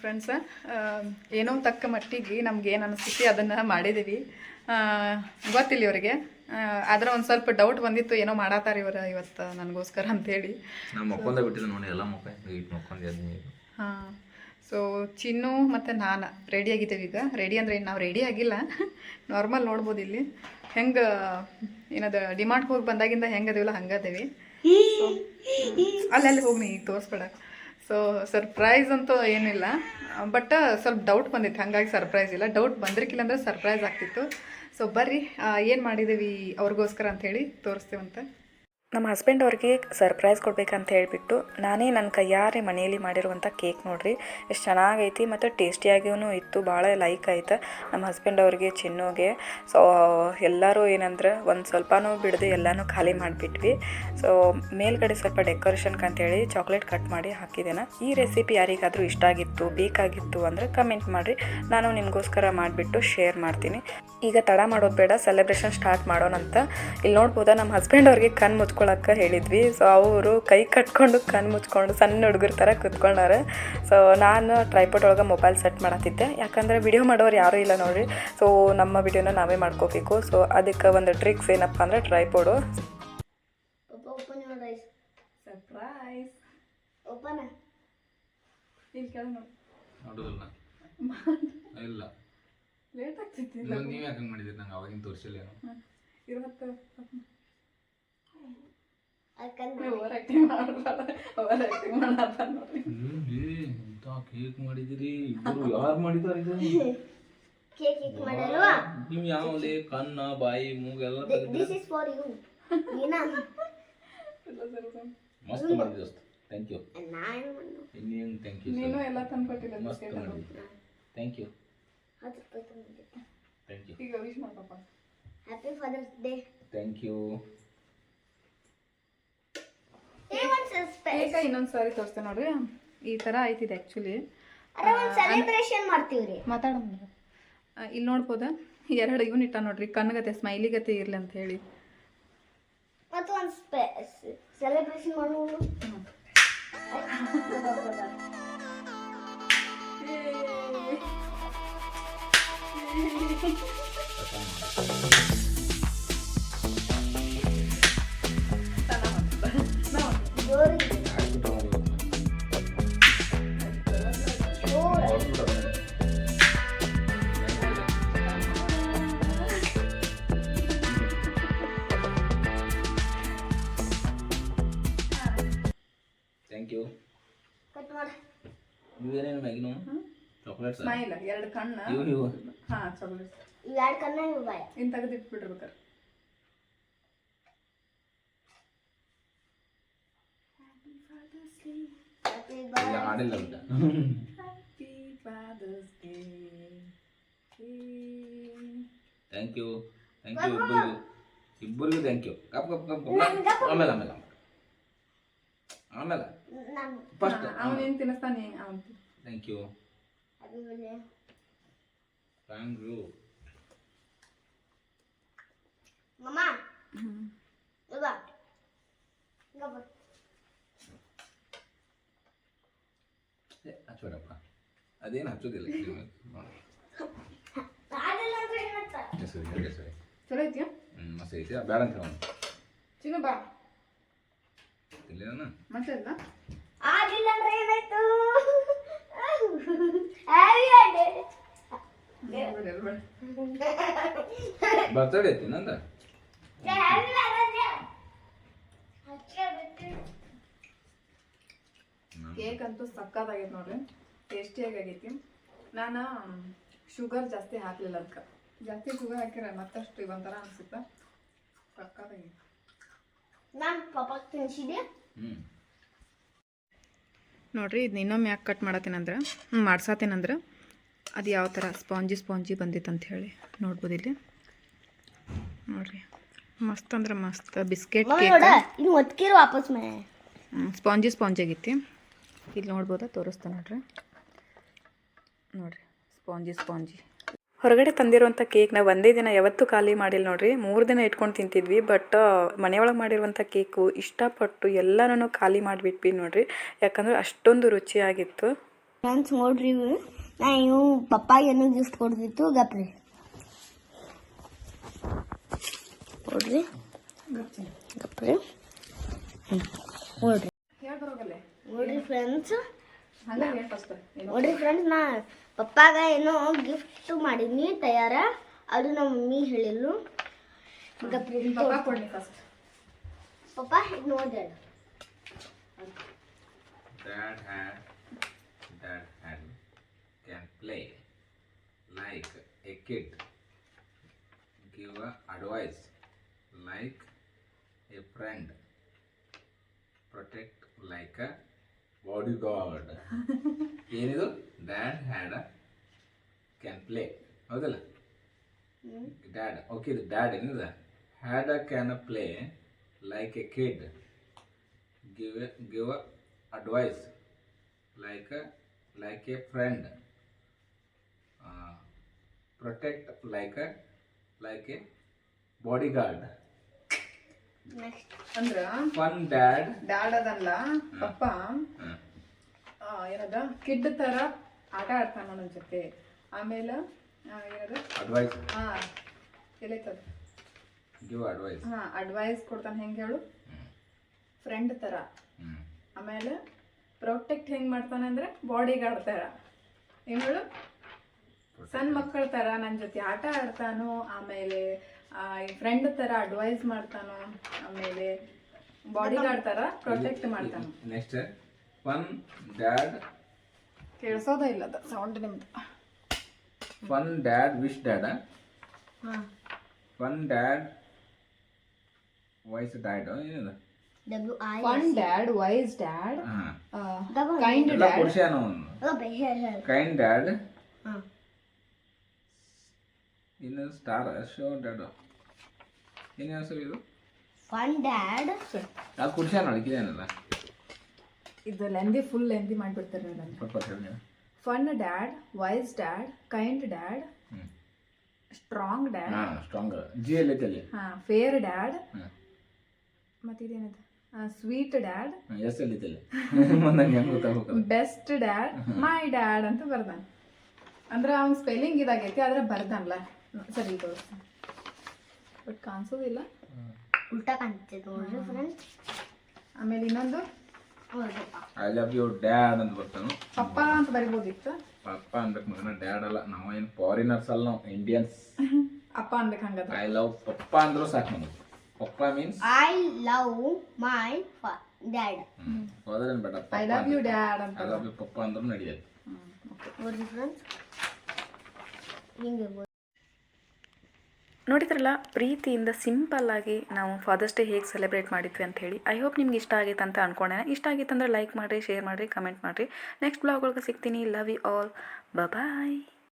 Friends ಏನೋ ತಕ್ಕ ಮಟ್ಟಿಗೆ ನಮ್ಗೆ ಏನು ಅನಿಸ್ತೈತಿ ಅದನ್ನು ಮಾಡಿದ್ದೀವಿ ಗೊತ್ತಿಲ್ಲ ಇವರಿಗೆ. ಆದ್ರೆ ಒಂದು ಸ್ವಲ್ಪ ಡೌಟ್ ಬಂದಿತ್ತು ಏನೋ ಮಾಡಾತಾರ ಇವರ ಇವತ್ತು ನನಗೋಸ್ಕರ ಅಂತೇಳಿ. ಹಾಂ ಸೊ ಚಿನ್ನು ಮತ್ತು ನಾನು ರೆಡಿ ಆಗಿದ್ದೇವೆ ಈಗ. ರೆಡಿ ಅಂದರೆ ನಾವು ರೆಡಿ ಆಗಿಲ್ಲ. ನಾರ್ಮಲ್ ನೋಡ್ಬೋದು ಇಲ್ಲಿ. ಹೆಂಗೆ ಏನದು ಡಿಮಾಂಡ್ ಹೋಗಿ ಬಂದಾಗಿಂದ ಹೆಂಗೆ ಅದೇವಲ್ಲ ಹಂಗೆ ಅದೇವಿ ಅಲ್ಲಲ್ಲಿ ಹೋಗಿ ನೀ ತೋರಿಸ್ಬೇಡ. ಸೊ ಸರ್ಪ್ರೈಸ್ ಅಂತೂ ಏನಿಲ್ಲ. ಬಟ್ ಸ್ವಲ್ಪ ಡೌಟ್ ಬಂದಿತ್ತು. ಹಾಗಾಗಿ ಸರ್ಪ್ರೈಸ್ ಇಲ್ಲ. ಡೌಟ್ ಬಂದಿರಕ್ಕಿಲ್ಲ ಅಂದರೆ ಸರ್ಪ್ರೈಸ್ ಆಗ್ತಿತ್ತು. ಸೊ ಬರ್ರಿ ಏನು ಮಾಡಿದ್ದೀವಿ ಅವ್ರಿಗೋಸ್ಕರ ಅಂಥೇಳಿ ತೋರಿಸ್ತೇವಂತೆ. ನಮ್ಮ ಹಸ್ಬೆಂಡ್ ಅವ್ರಿಗೆ ಸರ್ಪ್ರೈಸ್ ಕೊಡಬೇಕಂತ ಹೇಳಿಬಿಟ್ಟು ನಾನೇ ನನ್ನ ಕೈಯಾರೆ ಮನೆಯಲ್ಲಿ ಮಾಡಿರುವಂಥ ಕೇಕ್ ನೋಡ್ರಿ. ಎಷ್ಟು ಚೆನ್ನಾಗೈತಿ ಮತ್ತು ಟೇಸ್ಟಿಯಾಗಿಯೂ ಇತ್ತು, ಭಾಳ ಲೈಕ್ ಆಯ್ತು ನಮ್ಮ ಹಸ್ಬೆಂಡ್ ಅವ್ರಿಗೆ ಚಿನ್ನೋಗೆ. ಸೊ ಎಲ್ಲರೂ ಏನಂದ್ರೆ ಒಂದು ಸ್ವಲ್ಪನೂ ಬಿಡದೆ ಎಲ್ಲನೂ ಖಾಲಿ ಮಾಡಿಬಿಟ್ವಿ. ಸೊ ಮೇಲ್ಗಡೆ ಸ್ವಲ್ಪ ಡೆಕೋರೇಷನ್ಗೆ ಅಂತೇಳಿ ಚಾಕ್ಲೇಟ್ ಕಟ್ ಮಾಡಿ ಹಾಕಿದ್ದೇನೆ. ಈ ರೆಸಿಪಿ ಯಾರಿಗಾದರೂ ಇಷ್ಟ ಆಗಿತ್ತು, ಬೇಕಾಗಿತ್ತು ಅಂದರೆ ಕಮೆಂಟ್ ಮಾಡಿರಿ. ನಾನು ನಿಮಗೋಸ್ಕರ ಮಾಡಿಬಿಟ್ಟು ಶೇರ್ ಮಾಡ್ತೀನಿ. ಈಗ ತಡ ಮಾಡೋದು ಬೇಡ ಸೆಲೆಬ್ರೇಷನ್ ಸ್ಟಾರ್ಟ್ ಮಾಡೋಣ ಅಂತ ಇಲ್ಲಿ ನೋಡ್ಬೋದಾ, ನಮ್ಮ ಹಸ್ಬೆಂಡ್ ಅವ್ರಿಗೆ ಕಣ್ಣು ಮುಚ್ಕೊಳಕ್ಕೆ ಹೇಳಿದ್ವಿ. ಸೊ ಅವರು ಕೈ ಕಟ್ಕೊಂಡು ಕಣ್ಣು ಮುಚ್ಕೊಂಡು ಸಣ್ಣ ಹುಡುಗರ ಥರ ಕೂತ್ಕೊಂಡಾರೆ ಸೊ ನಾನು ಟ್ರೈಪೋಟ್ ಒಳಗೆ ಮೊಬೈಲ್ ಸೆಟ್ ಮಾಡತ್ತಿದ್ದೆ. ಯಾಕಂದರೆ ವಿಡಿಯೋ ಮಾಡೋರು ಯಾರೂ ಇಲ್ಲ ನೋಡಿ ಸೊ ನಮ್ಮ ವಿಡಿಯೋನ ನಾವೇ ಮಾಡ್ಕೋಬೇಕು. ಸೊ ಅದಕ್ಕೆ ಒಂದು ಟ್ರಿಕ್ಸ್ ಏನಪ್ಪ ಅಂದರೆ ಟ್ರೈಪೋಡು. ಇಲ್ಲಿ ಲೇಟ್ ಆಗ್ತಿತ್ತು ನೀವು ಯಾಕಂಗೆ ಮಾಡಿದ್ರಿ? ನಂಗೆ ಅವಾಗಿನ ತೋರಿಸಿಲ್ಲ ಕೇಕ್ ಮಾಡಿದಿರಿ ಯಾರು ಮಾಡಿದಾರ ಇದು ಕೇಕ್ ಕೇಕ್ ಮಾಡಲ್ವಾ? ನೀವು ಯಾವಲೇ ಕಣ್ಣ ಬಾಯಿ ಮೂಗೆಲ್ಲ Th- ಇಸ್ ಫಾರ್ ಯು. ನೀನಾ? ಮಸ್ತ್ ಮಾಡಿದ್ರಿ ದೋಸ್ತ ಥ್ಯಾಂಕ್ ಯು ನಾನು. ಇನ್ನೇನು ಥ್ಯಾಂಕ್ ಯು ನೀನು ಎಲ್ಲ ತಂದ್ಕೊಟ್ಟಿಲ್ಲ ಮಸ್ತ್ ಮಾಡಿದ್ರಿ. ಥ್ಯಾಂಕ್ ಯು ಹತ್ತು ರೂಪಾಯಿ ತಂದಿದ್ದೆ. ಥ್ಯಾಂಕ್ ಯು ಈಗ ವಿಶ್ ಮಾಡಪ್ಪ happy father's day thank you ಈಗ ಇನ್ನೊಂದು ಸಾರಿ ತೋರಿಸ್ತೇನೆ ನೋಡ್ರಿ. ಈ ಥರ ಐತಿದೆ ಆ್ಯಕ್ಚುಲಿ ಸೆಲೆಬ್ರೇಷನ್ ಮಾಡ್ತೀವ್ರಿ. ಮಾತಾಡೋಣ ಇಲ್ಲಿ ನೋಡ್ಬೋದಾ? ಎರಡು ಯೂನಿಟ್ ಇಟ್ಟ ನೋಡ್ರಿ ಕಣ್ಣಗತೆ ಸ್ಮೈಲಿ ಗತೆ ಇರ್ಲಿ ಅಂತ ಹೇಳಿ. ಮತ್ತು ಒಂದು ಸೆಲೆಬ್ರೇಷನ್ ಮಾಡೋಣ. ಕಟ್ ಮಾಡ. ಇವೇನೇನು ಮ್ಯಾಗಿನು ಚಾಕ್ಲೇಟ್ಸ್ ಸ್ಮೈಲ್ ಎರಡು ಕಣ್ಣ. ಇವು ಇವು. ಹಾ ಚಾಕ್ಲೇಟ್ ಇವ್ ಎರಡು ಕಣ್ಣ ಇವು ಬಾಯ. ಇನ್ ತೆಗೆದಿಟ್ಬಿಡ್ಬೇಕಾರೆ father's day thank you thank you ಇಬ್ಬರಿಗೂ. ಇಬ್ಬರಿಗೂ thank you cup cup cup. ಆಮೇಲೆ ಆಮೇಲೆ ಆಮೇಲೆ. ಆಮೇಲೆ. ಫಸ್ಟ್ ಅವನೇನು ತಿನ್ನಿಸ್ತಾನೆ ಅವನು ಥ್ಯಾಂಕ್ ಯು ಥ್ಯಾಂಕ್ ಯು ಮಮ್ಮ. ಹಿಂಗ ಬಾ. ಹಚ್ಚಬೇಡಪ್ಪ ಅದೇನು ಹಚ್ಚೋದಿಲ್ಲ ಆಡಿಲ್ಲ ಅಂದ್ರೆ ಏನಂತ ಸರಿ ಸರಿ. ಚಲೋ ಐತಿಯಾ ಹ್ಞೂ ಮಸ್ತ್ ಐತಿ. ಬೇಡ ಅಂತ ಹೇಳೋಣ ಚಿನ್ನು ಬಾ. ಮತ್ತೆ ಇಲ್ಲ? ಆಗಿಲ್ಲ ಅಂದ್ರೆ ಏನಾಯ್ತು? ಬರ್ತಡೆ ಐತಿ ನಂದ? ಕೇಕ್ ಅಂತೂ ಸಕ್ಕತ್ತಾಗೈತೆ ನೋಡ್ರಿ. ಟೇಸ್ಟಿಯಾಗಿ ಆಗೈತಿ ನಾನು ಶುಗರ್ ಜಾಸ್ತಿ ಹಾಕಲಿಲ್ಲ ಅದಕ್ಕೆ ಜಾಸ್ತಿ ಶುಗರ್ ಹಾಕಿರ ಮತ್ತಷ್ಟು ಒಂಥರ ಅನಿಸುತ್ತೆ? ಸಕ್ಕತ್ತಾಗೈತಿ. ನಾನು ಪಾಪ ತಿನ್ಸಿದ್ದೆ ಹ್ಞೂ ನೋಡ್ರಿ ಇದನ್ನ ಇನ್ನೊಮ್ಮೆ ಯಾಕೆ ಕಟ್ ಮಾಡತ್ತೀನಂದ್ರೆ ಹ್ಞೂ ಮಾಡ್ಸಾತೇನಂದ್ರೆ? ಅದು ಯಾವ ಥರ ಸ್ಪಾಂಜಿ ಸ್ಪಾಂಜಿ ಬಂದಿತ್ತು ಅಂತ ಹೇಳಿ ನೋಡ್ಬೋದು ಇಲ್ಲಿ. ನೋಡ್ರಿ ಮಸ್ತ್ ಅಂದ್ರೆ ಮಸ್ತ್ ಬಿಸ್ಕೆಟ್ ಕೇಕ್ ವಾಪಸ್ ಸ್ಪಾಂಜಿ ಸ್ಪಾಂಜಿ ಆಗೈತಿ. ಇಲ್ಲಿ ನೋಡ್ಬೋದಾ ತೋರಿಸ್ತಾ ನೋಡ್ರಿ. ನೋಡ್ರಿ ಸ್ಪಾಂಜಿ ಸ್ಪಾಂಜಿ. ಹೊರಗಡೆ ತಂದಿರುವಂಥ ಕೇಕ್ನ ಒಂದೇ ದಿನ ಯಾವತ್ತೂ ಖಾಲಿ ಮಾಡಿಲ್ಲ ನೋಡ್ರಿ. ಮೂರು ದಿನ ಇಟ್ಕೊಂಡು ತಿಂತಿದ್ವಿ ಬಟ್ ಮನೆಯೊಳಗೆ ಮಾಡಿರುವಂಥ ಕೇಕು ಇಷ್ಟಪಟ್ಟು ಎಲ್ಲನೂ ಖಾಲಿ ಮಾಡಿಬಿಟ್ವಿ ನೋಡ್ರಿ. ಯಾಕಂದ್ರೆ ಅಷ್ಟೊಂದು ರುಚಿಯಾಗಿತ್ತು. ಫ್ರೆಂಡ್ಸ್ ನೋಡ್ರಿ. ನಾ ಇವು ಪಪ್ಪಾಗೆ ಏನೋ ಗಿಫ್ಟ್ ಕೊಡ್ತಿತ್ತು ಗಪ್ರಿ ನೋಡ್ರಿ ಗಪ್ರಿ ನೋಡ್ರಿ ನೋಡ್ರಿ ಫ್ರೆಂಡ್ಸ್ ನೋಡ್ರಿ ಫ್ರೆಂಡ್ಸ್ ನಾ ಪಪ್ಪಾಗ ಏನು ಗಿಫ್ಟ್ ಮಾಡಿದ್ನಿ ತಯಾರ? ಅದು ನಮ್ಮ ಮಮ್ಮಿ ಹೇಳಿಲ್ಲ ಈಗ ಪ್ರಿಂಟ್ ಪಪ್ಪಾ ಕೊಡಿ ಫಸ್ಟ ಪಪ್ಪಾ ಹೆಗ್ಗ ನೋಡಿದೆ dad dad dad dad can play like a kid give advice like a friend protect like bodyguard. ಏನಿದು dad had a can play ಹೌದಲ್ಲ ಡ್ಯಾಡ್ ಓಕೆ ಇದು ಡ್ಯಾಡ್ ಏನಿದೆ had a can a play like a kid give give a advice like a like a friend uh, protect like a like a bodyguard next ಅಂದ್ರ ಅಂದ್ರೆ dad. Dad ಅದಲ್ಲ. ಪಪ್ಪ. ಏನದ? Kid ತರ ಆಟ ಆಡ್ತಾನ ನನ್ನ ಜೊತೆ. ಆಮೇಲೆ ಏನದ? Advice. ಹಾ. ಎಲ್ಲೈತದ ಹಾ ಅಡ್ವೈಸ್ ಕೊಡ್ತಾನೆ. ಹೆಂಗೆ ಹೇಳು? ಫ್ರೆಂಡ್ ತರ. ಆಮೇಲೆ ಪ್ರೊಟೆಕ್ಟ್ ಹೆಂಗ್ ಮಾಡ್ತಾನೆ ಅಂದ್ರೆ ಬಾಡಿ ಗಾರ್ಡ್ ತರ. ಏನ್ ಹೇಳು? ಸಣ್ಣ ಮಕ್ಕಳ ತರ ನನ್ನ ಜೊತೆ ಆಟ ಆಡ್ತಾನೋ. ಆಮೇಲೆ ಫ್ರೆಂಡ್ ತರ ಅಡ್ವೈಸ್ ಮಾಡ್ತಾನೋ ಆಮೇಲೆ ಬಾಡಿ ಗಾರ್ಡ್ ತರ ಪ್ರೊಟೆಕ್ಟ್ ಮಾಡ್ತಾನೆ. ನೆಕ್ಸ್ಟ್ ಫನ್ ಡ್ಯಾಡ್ ಕೇಳಿಸೋದ ಇಲ್ಲ ಅದು ಸೌಂಡ್ ನಿಮ್ದು. fun dad wish ಡ್ಯಾಡ? ಹಾಂ. dad voice dad uh, ಏನಿದೆ W I fun dad wise dad ಹಾ. ಕೈಂಡ್ ಡ್ಯಾಡ್ ಕೈಂಡ್ ಡ್ಯಾಡ್ ಹಾಂ ಇನ್ನು ಸ್ಟಾರ್ ಶೋ ಡ್ಯಾಡ್ ಏನು ಹೆಸರು ಇದು? ಫನ್ ಡ್ಯಾಡ್ ಅದು ಕುಡ್ಸ್ಯಾನ ಅಳಕಿದೇನಲ್ಲ ಇದು ಲೆಂದಿ ಫುಲ್ ಲೆಂದಿ ಮಾಡಿಬಿಡ್ತಾರೆ ನಾನು ಸ್ವಲ್ಪ ಹೇಳಿ fun dad wise dad kind dad strong dad ಹಾಂ ಸ್ಟ್ರಾಂಗ್ ಜಿ ಎಲ್ ಐತೆ ಅಲ್ಲಿ. ಹಾ ಫೇರ್ ಡ್ಯಾಡ್ ಮತ್ತೆ ಇದೇನದು? ಸ್ವೀಟ್ ಡ್ಯಾಡ್ ಎಸ್ ಎಲ್ ಐತೆ ಅಲ್ಲಿ. ಹೆಂಗೆ ಬೆಸ್ಟ್ ಡ್ಯಾಡ್ ಮೈ ಡ್ಯಾಡ್ ಅಂತ ಬರ್ದಾನ. ಅಂದ್ರೆ ಅವ್ನ ಸ್ಪೆಲ್ಲಿಂಗ್ ಇದಾಗೈತಿ ಆದ್ರೆ ಬರ್ದಾನಲ್ಲ. ಸರಿ ತೋರಿಸ್ತಾನೆ. ಬಟ್ ಕಾಣಿಸೋದಿಲ್ಲ. ಉಲ್ಟಾ ಕಾಣ್ತಿದೆ ನೋಡ್ರಿ ಫ್ರೆಂಡ್ಸ್ ಆಮೇಲೆ ಇನ್ನೊಂದು? ಐ ಲವ್ ಯು ಡ್ಯಾಡ್ ಅಂತ ಬರ್ತಾನು. ಪಪ್ಪ ಅಂತ ಬರಿಬೋದಿತ್ತು. ಪಪ್ಪ ಅನ್ಬೇಕು ಮಗನ ಡ್ಯಾಡ್ ಅಲ್ಲ. ನಾವು ಏನು ಫಾರಿನರ್ಸ್ ಅಲ್ಲ ನಾವು ಇಂಡಿಯನ್ಸ್ ಅಪ್ಪ ಅನ್ಬೇಕು ಹಂಗಾದ್ರೆ ಐ ಲವ್ ಪಪ್ಪ ಅಂದ್ರೂ ಸಾಕು ನಮಗೆ. Papa means I love my dad ಹೋದ್ರೆ ಏನು ಬೇಡ ಐ ಲವ್ ಯು ಡ್ಯಾಡ್ ಅಂತ. ಐ ಲವ್ ಯು ಪಪ್ಪ ಅಂದ್ರೂ ನಡೆಯುತ್ತೆ. ಓಕೆ ಫ್ರೆಂಡ್ಸ್ ಹಿಂಗೆ ನೋಡಿದ್ರಲ್ಲ, ಪ್ರೀತಿಯಿಂದ ಸಿಂಪಲ್ ಆಗಿ ನಾವು ಫಾದರ್ಸ್ ಡೇ ಹೇಗೆ ಸೆಲೆಬ್ರೇಟ್ ಮಾಡಿದ್ವಿ ಅಂತ ಹೇಳಿ. ಐ ಹೋಪ್ ನಿಮ್ಗೆ ಇಷ್ಟ ಆಗೈತೆ ಅಂತ ಅನ್ಕೊಂಡೆ ಇಷ್ಟ ಆಗಿತ್ತು ಅಂದ್ರೆ ಲೈಕ್ ಮಾಡಿರಿ, ಶೇರ್ ಮಾಡಿರಿ, ಕಮೆಂಟ್ ಮಾಡಿರಿ. ನೆಕ್ಸ್ಟ್ ಬ್ಲಾಗ್ ಒಳಗೆ ಸಿಗ್ತೀನಿ. Love you all. ಬಾಯ್